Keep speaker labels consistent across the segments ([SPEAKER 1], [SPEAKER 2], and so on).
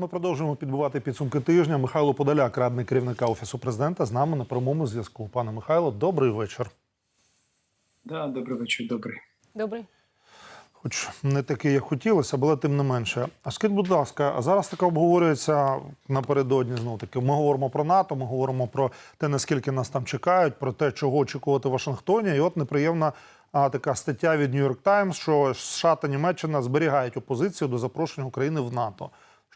[SPEAKER 1] Ми продовжуємо підбивати підсумки тижня. Михайло Подоляк, радник керівника офісу президента, з нами на прямому зв'язку. Пане Михайло, добрий вечір.
[SPEAKER 2] Да, добрий вечір, добрий.
[SPEAKER 3] Добрий.
[SPEAKER 1] Хоч не такий, як хотілося, але тим не менше. А скажіть, будь ласка, а зараз таке обговорюється напередодні. Знову таки, ми говоримо про НАТО, ми говоримо про те, наскільки нас там чекають, про те, чого очікувати в Вашингтоні. І от неприємна а, така стаття від New York Times, що США та Німеччина зберігають опозицію до запрошення України в НАТО.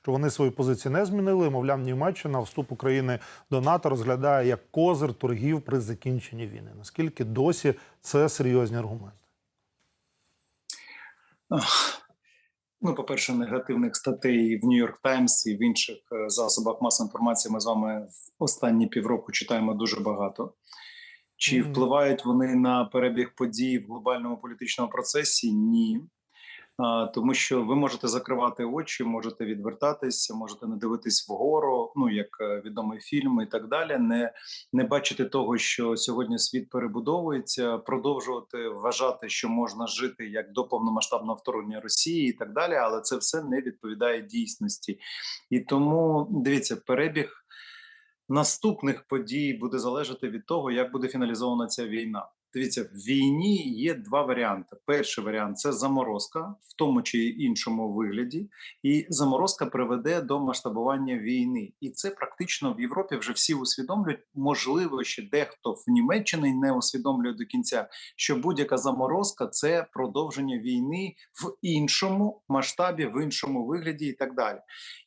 [SPEAKER 1] Що вони свої позиції не змінили. Мовляв, Німеччина вступ України до НАТО розглядає як козир торгів при закінченні війни. Наскільки досі це серйозні аргументи?
[SPEAKER 2] Ну, по-перше, негативних статей в Нью-Йорк Таймс і в інших е, засобах масової інформації ми з вами в останні півроку читаємо дуже багато. Чи впливають вони на перебіг подій в глобальному політичному процесі? Ні. Тому що ви можете закривати очі, можете відвертатися, можете не дивитись вгору, ну як е, відомий фільм і так далі. Не, не бачити того, що сьогодні світ перебудовується, продовжувати вважати, що можна жити як до повномасштабного вторгнення Росії і так далі, але це все не відповідає дійсності. І тому дивіться, перебіг наступних подій буде залежати від того, як буде фіналізована ця війна. Дивіться, в війні є два варіанти. Перший варіант це заморозка, в тому чи іншому вигляді, і заморозка приведе до масштабування війни. І це практично в Європі вже всі усвідомлюють. Можливо, ще дехто в Німеччині не усвідомлює до кінця, що будь-яка заморозка це продовження війни в іншому масштабі, в іншому вигляді, і так далі.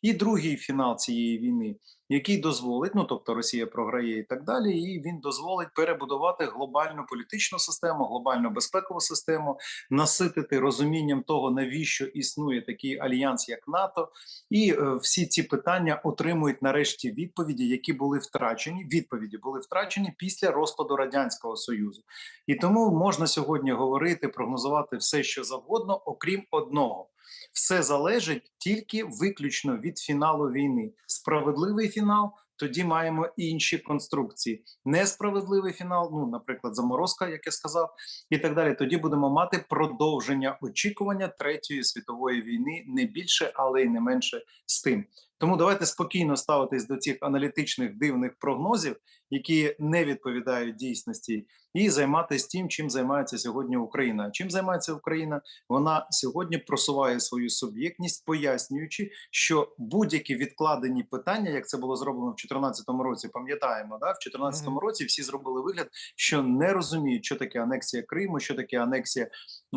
[SPEAKER 2] І другий фінал цієї війни який дозволить, ну тобто Росія програє і так далі, і він дозволить перебудувати глобальну політичну систему, глобальну безпекову систему, наситити розумінням того, навіщо існує такий альянс, як НАТО, і е, всі ці питання отримують нарешті відповіді, які були втрачені. Відповіді були втрачені після розпаду радянського союзу, і тому можна сьогодні говорити, прогнозувати все, що завгодно, окрім одного все залежить тільки виключно від фіналу війни. Справедливий фінал. Тоді маємо інші конструкції. Несправедливий фінал, ну, наприклад, заморозка, як я сказав, і так далі. Тоді будемо мати продовження очікування третьої світової війни не більше, але й не менше з тим. Тому давайте спокійно ставитись до цих аналітичних дивних прогнозів, які не відповідають дійсності, і займатися тим, чим займається сьогодні Україна. Чим займається Україна? Вона сьогодні просуває свою суб'єктність, пояснюючи, що будь-які відкладені питання, як це було зроблено в 2014 році, пам'ятаємо, да в 2014
[SPEAKER 1] Мгм.
[SPEAKER 2] році всі зробили вигляд, що не розуміють, що таке анексія Криму, що таке анексія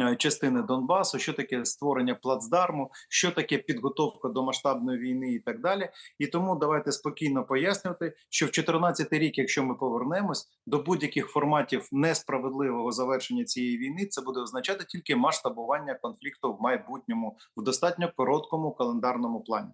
[SPEAKER 2] е, частини Донбасу, що таке створення плацдарму, що таке підготовка до масштабної війни і так далі. І тому давайте спокійно пояснювати, що в 14 рік, якщо ми повернемось до будь-яких форматів несправедливого завершення цієї війни, це буде означати тільки масштабування конфлікту в майбутньому в достатньо короткому календарному плані.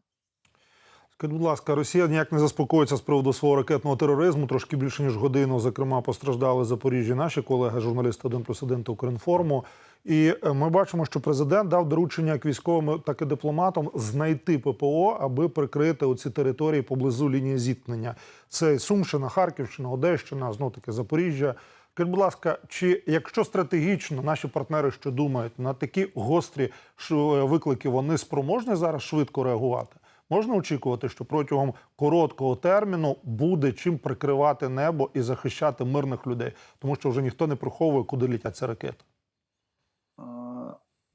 [SPEAKER 1] Скажіть, будь ласка, Росія ніяк не заспокоїться з приводу свого ракетного тероризму. Трошки більше ніж годину. Зокрема, постраждали Запоріжжі наші колеги, журналісти 1 плюс 1 та Укрінформу. І е, ми бачимо, що президент дав доручення як військовим, так і дипломатам знайти ППО, аби прикрити оці території поблизу лінії зіткнення. Це Сумщина, Харківщина, Одещина, знов таки Запоріжжя. Скажіть, будь ласка, чи якщо стратегічно наші партнери що думають на такі гострі виклики, вони спроможні зараз швидко реагувати? Можна очікувати, що протягом короткого терміну буде чим прикривати небо і захищати мирних людей, тому що вже ніхто не приховує, куди літять ці ракети.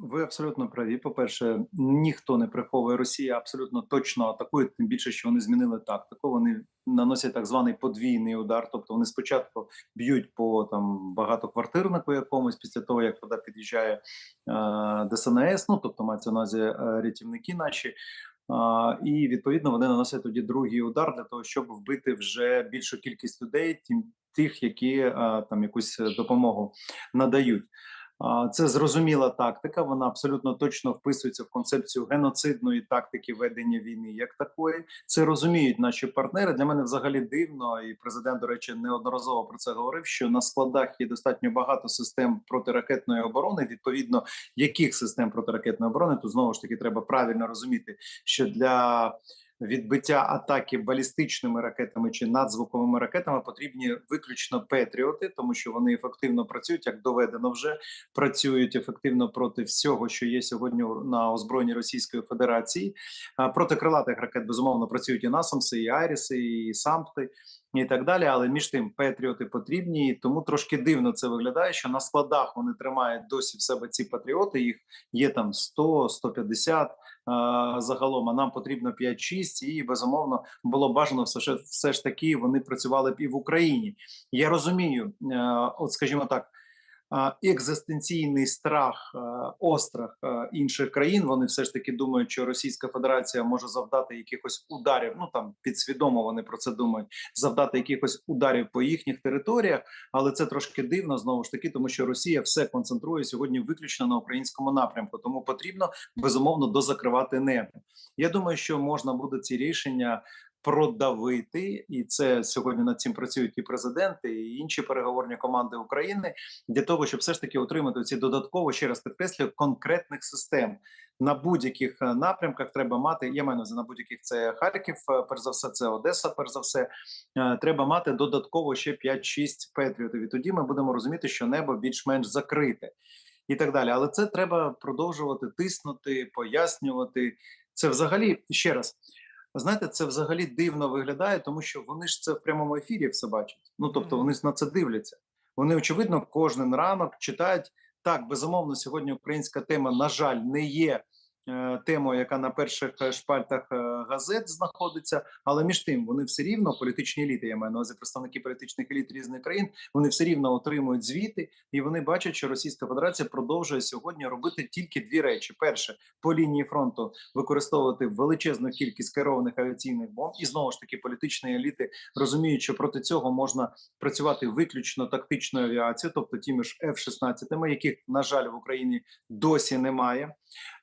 [SPEAKER 2] Ви абсолютно праві. По-перше, ніхто не приховує Росія абсолютно точно атакує, тим більше, що вони змінили тактику. Вони наносять так званий подвійний удар. Тобто вони спочатку б'ють по там багатоквартирнику якомусь після того, як туди під'їжджає е, ДСНС, ну тобто мається на увазі е, рятівники наші. І відповідно вони наносять тоді другий удар для того, щоб вбити вже більшу кількість людей, тим тих, які е, там якусь допомогу надають. Це зрозуміла тактика. Вона абсолютно точно вписується в концепцію геноцидної тактики ведення війни, як такої. Це розуміють наші партнери. Для мене взагалі дивно, і президент, до речі, неодноразово про це говорив. Що на складах є достатньо багато систем протиракетної оборони. Відповідно, яких систем протиракетної оборони тут знову ж таки треба правильно розуміти, що для відбиття атаки балістичними ракетами чи надзвуковими ракетами потрібні виключно петріоти, тому що вони ефективно працюють, як доведено вже працюють ефективно проти всього, що є сьогодні на озброєнні Російської Федерації. Проти крилатих ракет безумовно працюють і насамси, і Айріси, і Сампти. І так далі, але між тим патріоти потрібні, і тому трошки дивно це виглядає, що на складах вони тримають досі в себе ці патріоти. Їх є там 100, 150 а, загалом. А нам потрібно 5-6, і безумовно було бажано все ж все ж таки вони працювали б і в Україні. Я розумію, е, от скажімо так. Екзистенційний страх, е, острах е, інших країн. Вони все ж таки думають, що Російська Федерація може завдати якихось ударів. Ну там підсвідомо вони про це думають, завдати якихось ударів по їхніх територіях. Але це трошки дивно знову ж таки, тому що Росія все концентрує сьогодні виключно на українському напрямку. Тому потрібно безумовно дозакривати небо. Я думаю, що можна буде ці рішення продавити, і це сьогодні над цим працюють і президенти, і інші переговорні команди України для того, щоб все ж таки отримати ці додатково ще раз підкреслюю конкретних систем. На будь-яких е, напрямках треба мати. Я маю на на будь-яких це Харків, е, перш за все, це Одеса. Перш за все, Е, треба мати додатково ще 5-6 патріотів. І тоді ми будемо розуміти, що небо більш-менш закрите і так далі. Але це треба продовжувати тиснути, пояснювати. Це взагалі ще раз. Знаєте, це взагалі дивно виглядає, тому що вони ж це в прямому ефірі все бачать. Ну тобто, вони ж на це дивляться. Вони очевидно кожен ранок читають так. Безумовно, сьогодні українська тема, на жаль, не є темою, яка на перших е, шпальтах е, газет знаходиться. Але між тим вони все рівно політичні еліти. Я маю на увазі представники політичних еліт різних країн. Вони все рівно отримують звіти, і вони бачать, що Російська Федерація продовжує сьогодні робити тільки дві речі: перше по лінії фронту використовувати величезну кількість керованих авіаційних бомб, і знову ж таки політичні еліти розуміють, що проти цього можна працювати виключно тактичною авіацією, тобто тими ж F-16, яких на жаль в Україні досі немає.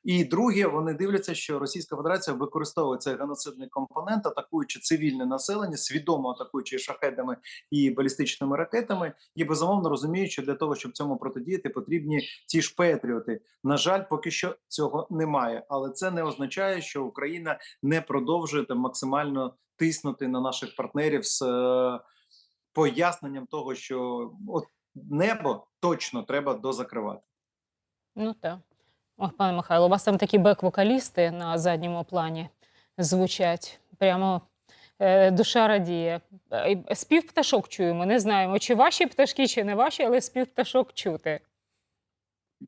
[SPEAKER 2] І друге, вони дивляться, що Російська Федерація використовує цей геноцидний компонент, атакуючи цивільне населення, свідомо атакуючи шахедами і балістичними ракетами, і безумовно розуміють, що для того, щоб цьому протидіяти, потрібні ті ж патріоти. На жаль, поки що цього немає, але це не означає, що Україна не продовжує там максимально тиснути на наших партнерів з е, поясненням того, що от небо точно треба дозакривати.
[SPEAKER 3] Ну так. Ох, пане Михайло, у вас там такі бек-вокалісти на задньому плані звучать. Прямо е, душа радіє. Е, Спів пташок чуємо. Не знаємо, чи ваші пташки, чи не ваші, але спів пташок чути.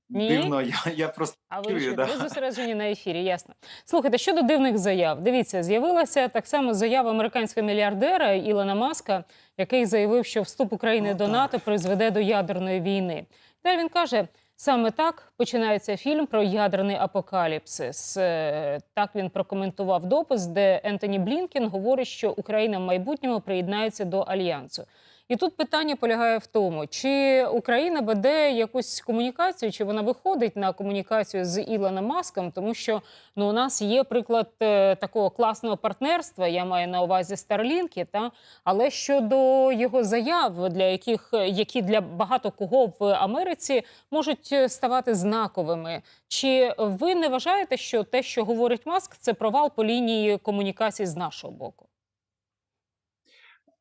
[SPEAKER 3] Ні?
[SPEAKER 2] Дивно, я, я просто
[SPEAKER 3] А ви
[SPEAKER 2] Чую,
[SPEAKER 3] чуєте,
[SPEAKER 2] да.
[SPEAKER 3] ви зосереджені на ефірі, ясно. Слухайте, щодо дивних заяв. Дивіться, з'явилася так само заява американського мільярдера Ілона Маска, який заявив, що вступ України
[SPEAKER 2] Ну,
[SPEAKER 3] до
[SPEAKER 2] так.
[SPEAKER 3] НАТО призведе до ядерної війни. Далі він каже. Саме так починається фільм про ядерний апокаліпсис. Е, Так він прокоментував допис, де Ентоні Блінкен говорить, що Україна в майбутньому приєднається до альянсу. І тут питання полягає в тому, чи Україна веде якусь комунікацію, чи вона виходить на комунікацію з Ілоном Маском, тому що ну у нас є приклад е, такого класного партнерства. Я маю на увазі Старлінки, та але щодо його заяв, для яких які для багато кого в Америці можуть е, ставати знаковими. Чи ви не вважаєте, що те, що говорить Маск, це провал по лінії комунікації з нашого боку?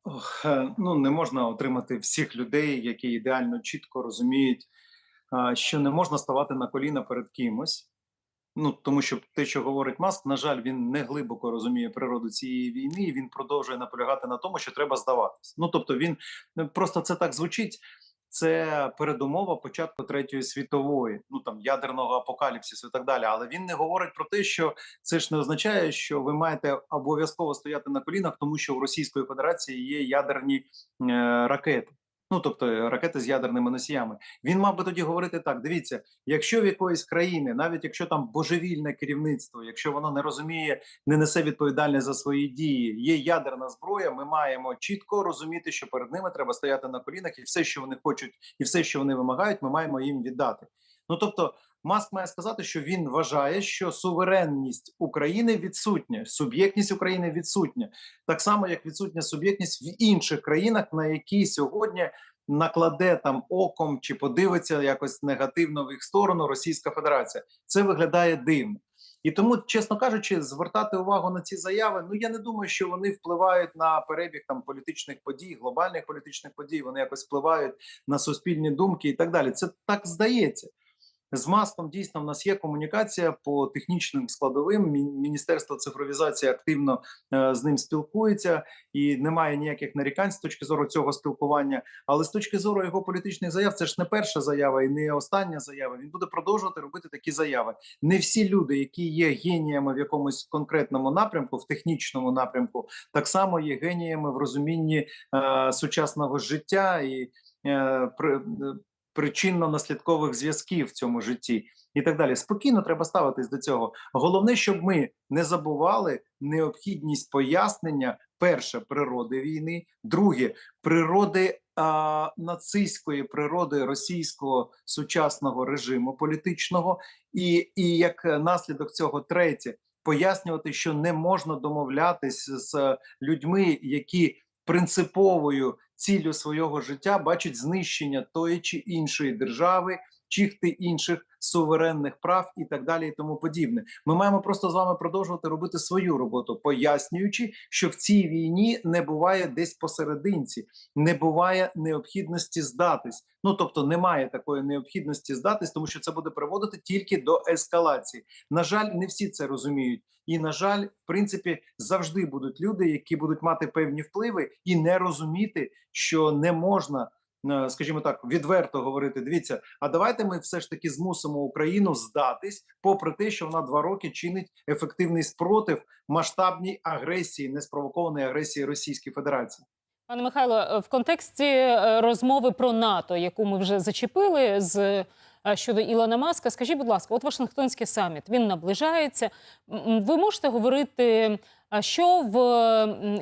[SPEAKER 2] Ох, е, ну не можна отримати всіх людей, які ідеально чітко розуміють, що не можна ставати на коліна перед кимось. Ну тому що те, що говорить Маск, на жаль, він не глибоко розуміє природу цієї війни, і він продовжує наполягати на тому, що треба здаватись. Ну тобто, він е, просто це так звучить. Це передумова початку третьої світової, ну там ядерного апокаліпсису і так далі. Але він не говорить про те, що це ж не означає, що ви маєте обов'язково стояти на колінах, тому що в Російської Федерації є ядерні е, ракети. Ну тобто е, ракети з ядерними носіями. Він мав би тоді говорити так: дивіться, якщо в якоїсь країни, навіть якщо там божевільне керівництво, якщо воно не розуміє, не несе відповідальність за свої дії, є ядерна зброя, ми маємо чітко розуміти, що перед ними треба стояти на колінах, і все, що вони хочуть, і все, що вони вимагають, ми маємо їм віддати. Ну тобто, Маск має сказати, що він вважає, що суверенність України відсутня, суб'єктність України відсутня, так само як відсутня суб'єктність в інших країнах, на які сьогодні накладе там оком чи подивиться якось негативно в їх сторону Російська Федерація. Це виглядає дивно. І тому, чесно кажучи, звертати увагу на ці заяви. Ну я не думаю, що вони впливають на перебіг там політичних подій, глобальних політичних подій. Вони якось впливають на суспільні думки і так далі. Це так здається. З маском дійсно в нас є комунікація по технічним складовим. Міністерство цифровізації активно е, з ним спілкується, і немає ніяких нарікань з точки зору цього спілкування. Але з точки зору його політичних заяв, це ж не перша заява і не остання заява. Він буде продовжувати робити такі заяви. Не всі люди, які є геніями в якомусь конкретному напрямку, в технічному напрямку, так само є геніями в розумінні е, сучасного життя і е, причинно-наслідкових зв'язків в цьому житті. І так далі, спокійно треба ставитись до цього. Головне, щоб ми не забували необхідність пояснення перше природи війни, друге природи а, нацистської природи російського сучасного режиму політичного, і, і як наслідок цього третє пояснювати, що не можна домовлятись з людьми, які принциповою ціллю свого життя бачить знищення тої чи іншої держави, чихти інших суверенних прав і так далі, і тому подібне. Ми маємо просто з вами продовжувати робити свою роботу, пояснюючи, що в цій війні не буває десь посерединці, не буває необхідності здатись. Ну тобто немає такої необхідності здатись, тому що це буде приводити тільки до ескалації. На жаль, не всі це розуміють. І на жаль, в принципі, завжди будуть люди, які будуть мати певні впливи і не розуміти, що не можна, скажімо так, відверто говорити. Дивіться, а давайте ми все ж таки змусимо Україну здатись, попри те, що вона два роки чинить ефективний спротив масштабній агресії, неспровокованої агресії Російської Федерації.
[SPEAKER 3] Пане Михайло, е, в контексті е, розмови про НАТО, яку ми вже зачепили з е, щодо Ілона Маска, скажіть, будь ласка, от Вашингтонський саміт він наближається. Ви можете говорити, що в е, м,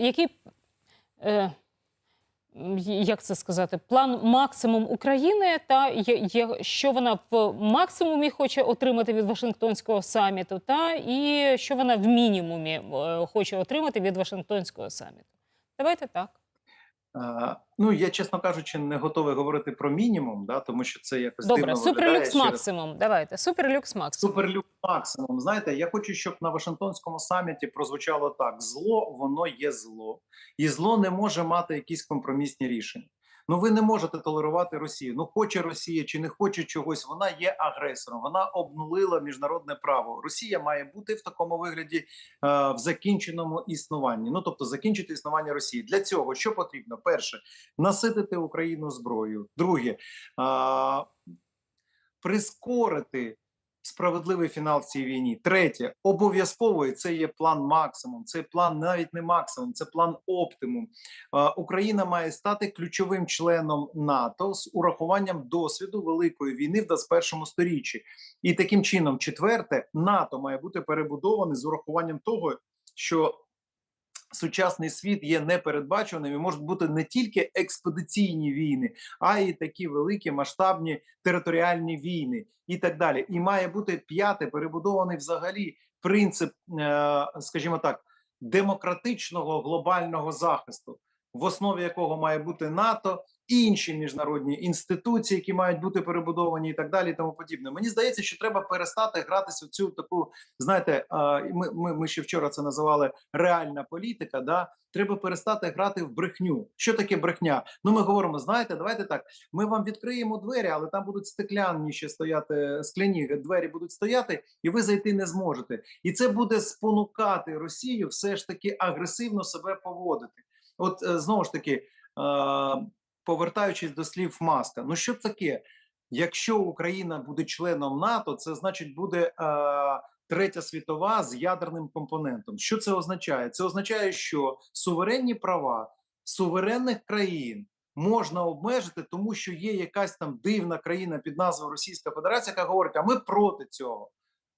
[SPEAKER 3] як це сказати, план максимум України, та є, що вона в максимумі хоче отримати від Вашингтонського саміту, та і що вона в мінімумі е, хоче отримати від Вашингтонського саміту. Давайте так.
[SPEAKER 2] Ну я чесно кажучи, не готовий говорити про мінімум, да тому що це якось
[SPEAKER 3] Добре,
[SPEAKER 2] дивно
[SPEAKER 3] суперлюкс
[SPEAKER 2] через-
[SPEAKER 3] максимум. Давайте. Суперлюкс максимум.
[SPEAKER 2] Суперлюкс максимум. Знаєте, я хочу, щоб на Вашингтонському саміті прозвучало так: зло, воно є зло, і зло не може мати якісь компромісні рішення. Ну ви не можете толерувати Росію. Ну хоче Росія чи не хоче чогось, вона є агресором. Вона обнулила міжнародне право. Росія має бути в такому вигляді е, в закінченому існуванні. Ну тобто закінчити існування Росії. Для цього що потрібно? Перше наситити Україну зброєю. Друге, е, прискорити справедливий фінал в цій війні. Третє, обов'язково і це є план максимум. Це план навіть не максимум, це план оптимум. Е, Україна має стати ключовим членом НАТО з урахуванням досвіду великої війни в 21 сторіччі. І таким чином, четверте, НАТО має бути перебудоване з урахуванням того, що сучасний світ є непередбаченим і можуть бути не тільки експедиційні війни, а й такі великі масштабні територіальні війни і так далі. І має бути п'яте перебудований взагалі принцип, е, скажімо так, демократичного глобального захисту, в основі якого має бути НАТО. Інші міжнародні інституції, які мають бути перебудовані, і так далі, і тому подібне. Мені здається, що треба перестати гратися в цю таку. Знаєте, ми, ми, ми ще вчора це називали реальна політика. Да, треба перестати грати в брехню. Що таке брехня? Ну, ми говоримо, знаєте, давайте так. Ми вам відкриємо двері, але там будуть стеклянні ще стояти, скляні двері будуть стояти, і ви зайти не зможете. І це буде спонукати Росію все ж таки агресивно себе поводити. От е, знову ж таки. Повертаючись до слів Маска, ну що таке? Якщо Україна буде членом НАТО, це значить буде е, третя світова з ядерним компонентом. Що це означає? Це означає, що суверенні права суверенних країн можна обмежити, тому що є якась там дивна країна під назвою Російська Федерація, яка говорить: а ми проти цього.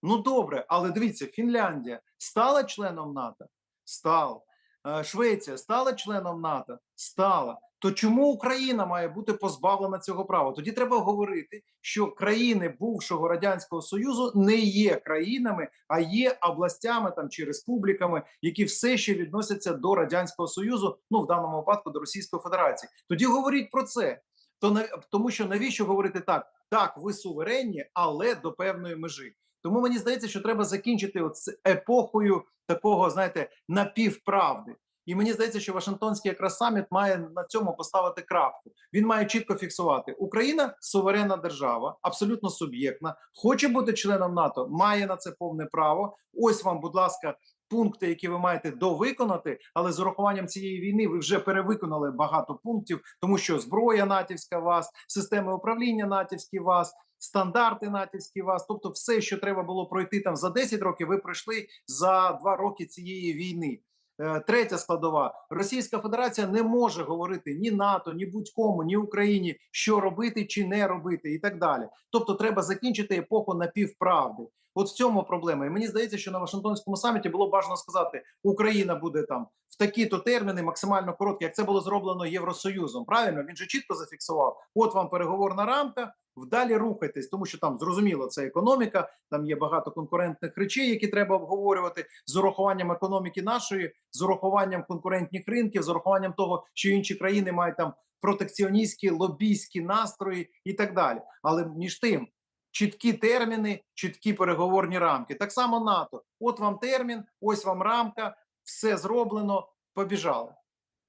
[SPEAKER 2] Ну добре, але дивіться, Фінляндія стала членом НАТО? Стала. Е, Швеція стала членом НАТО? Стала. То чому Україна має бути позбавлена цього права? Тоді треба говорити, що країни бувшого радянського союзу не є країнами, а є областями там чи республіками, які все ще відносяться до радянського союзу, ну в даному випадку до Російської Федерації. Тоді говоріть про це. То на тому, що навіщо говорити так? Так, ви суверенні, але до певної межі. Тому мені здається, що треба закінчити от з епохою такого, знаєте, напівправди. І мені здається, що Вашингтонський якраз саміт має на цьому поставити крапку. Він має чітко фіксувати: Україна суверенна держава, абсолютно суб'єктна, хоче бути членом НАТО, має на це повне право. Ось вам, будь ласка, пункти, які ви маєте довиконати, але з урахуванням цієї війни ви вже перевиконали багато пунктів, тому що зброя натівська вас, системи управління натівські вас. Стандарти натівські вас, тобто все, що треба було пройти там за 10 років, ви пройшли за 2 роки цієї війни. Е, Третя складова: Російська Федерація не може говорити ні НАТО, ні будь-кому, ні Україні, що робити чи не робити, і так далі. Тобто, треба закінчити епоху напівправди. От в цьому проблема. І мені здається, що на Вашингтонському саміті було бажано сказати, Україна буде там в такі-то терміни, максимально короткі, як це було зроблено Євросоюзом. Правильно, він же чітко зафіксував. От вам переговорна рамка. Вдалі рухайтесь, тому що там зрозуміло, це економіка. Там є багато конкурентних речей, які треба обговорювати з урахуванням економіки нашої, з урахуванням конкурентних ринків, з урахуванням того, що інші країни мають там протекціоністські лобійські настрої і так далі. Але між тим чіткі терміни, чіткі переговорні рамки. Так само НАТО. От вам термін, ось вам рамка, все зроблено. Побіжали.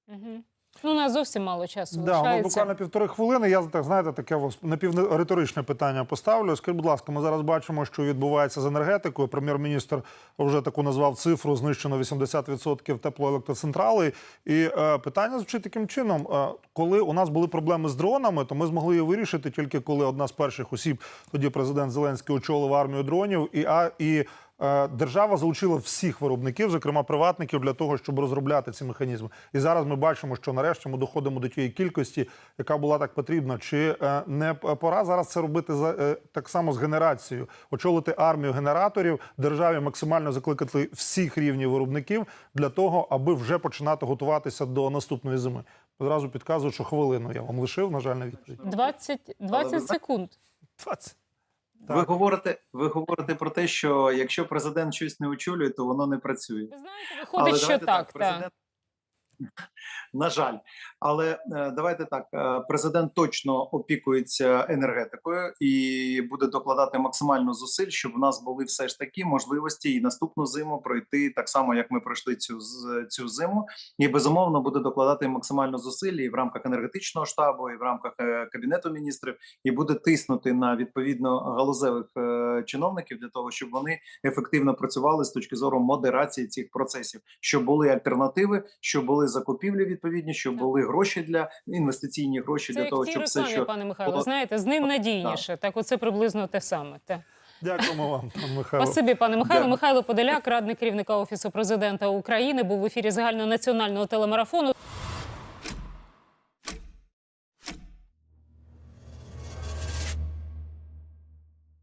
[SPEAKER 3] Угу. Ну, у нас зовсім мало часу
[SPEAKER 1] Да, у нас буквально півтори хвилини. Я так знаєте, таке напівриторичне питання поставлю. Скажіть, будь ласка, ми зараз бачимо, що відбувається з енергетикою. Прем'єр-міністр вже таку назвав цифру: знищено 80% теплоелектроцентралей. І е, питання звучить таким чином: е, коли у нас були проблеми з дронами, то ми змогли її вирішити тільки коли одна з перших осіб, тоді президент Зеленський очолив армію дронів, і а і. Е, Держава залучила всіх виробників, зокрема приватників, для того, щоб розробляти ці механізми. І зараз ми бачимо, що нарешті ми доходимо до тієї кількості, яка була так потрібна. Чи е, не пора зараз це робити за е, так само з генерацією, очолити армію генераторів, державі максимально закликати всіх рівнів виробників для того, аби вже починати готуватися до наступної зими? Одразу підказую, що хвилину я вам лишив. На жаль, на відповідь
[SPEAKER 3] 20,
[SPEAKER 2] Але
[SPEAKER 3] 20 секунд.
[SPEAKER 1] 20.
[SPEAKER 2] Ви говорите, ви говорите про те, що якщо президент щось не очолює, то воно не працює.
[SPEAKER 3] Ви знаєте, виходить, що так. так.
[SPEAKER 2] президент... На жаль, але е, давайте так. е, Президент точно опікується енергетикою і буде докладати максимально зусиль, щоб в нас були все ж таки можливості і наступну зиму пройти так само, як ми пройшли цю цю зиму, і безумовно буде докладати максимально зусиль і в рамках енергетичного штабу, і в рамках е, кабінету міністрів, і буде тиснути на відповідно галузевих чиновників для того, щоб вони ефективно працювали з точки зору модерації цих процесів, щоб були альтернативи, щоб були закупівлі відповідні, щоб
[SPEAKER 3] Так.
[SPEAKER 2] були гроші для інвестиційні гроші
[SPEAKER 3] Це
[SPEAKER 2] для
[SPEAKER 3] як
[SPEAKER 2] того, щоб все, що
[SPEAKER 3] пане Михайло,
[SPEAKER 2] було-
[SPEAKER 3] знаєте, з ним надійніше. Так, оце приблизно те саме. Так.
[SPEAKER 1] Дякуємо вам, пан Михайло.
[SPEAKER 3] Спасибі, пане Михайло.
[SPEAKER 2] Дякую.
[SPEAKER 3] Михайло Подоляк, радник керівника Офісу президента України, був в ефірі загальнонаціонального телемарафону.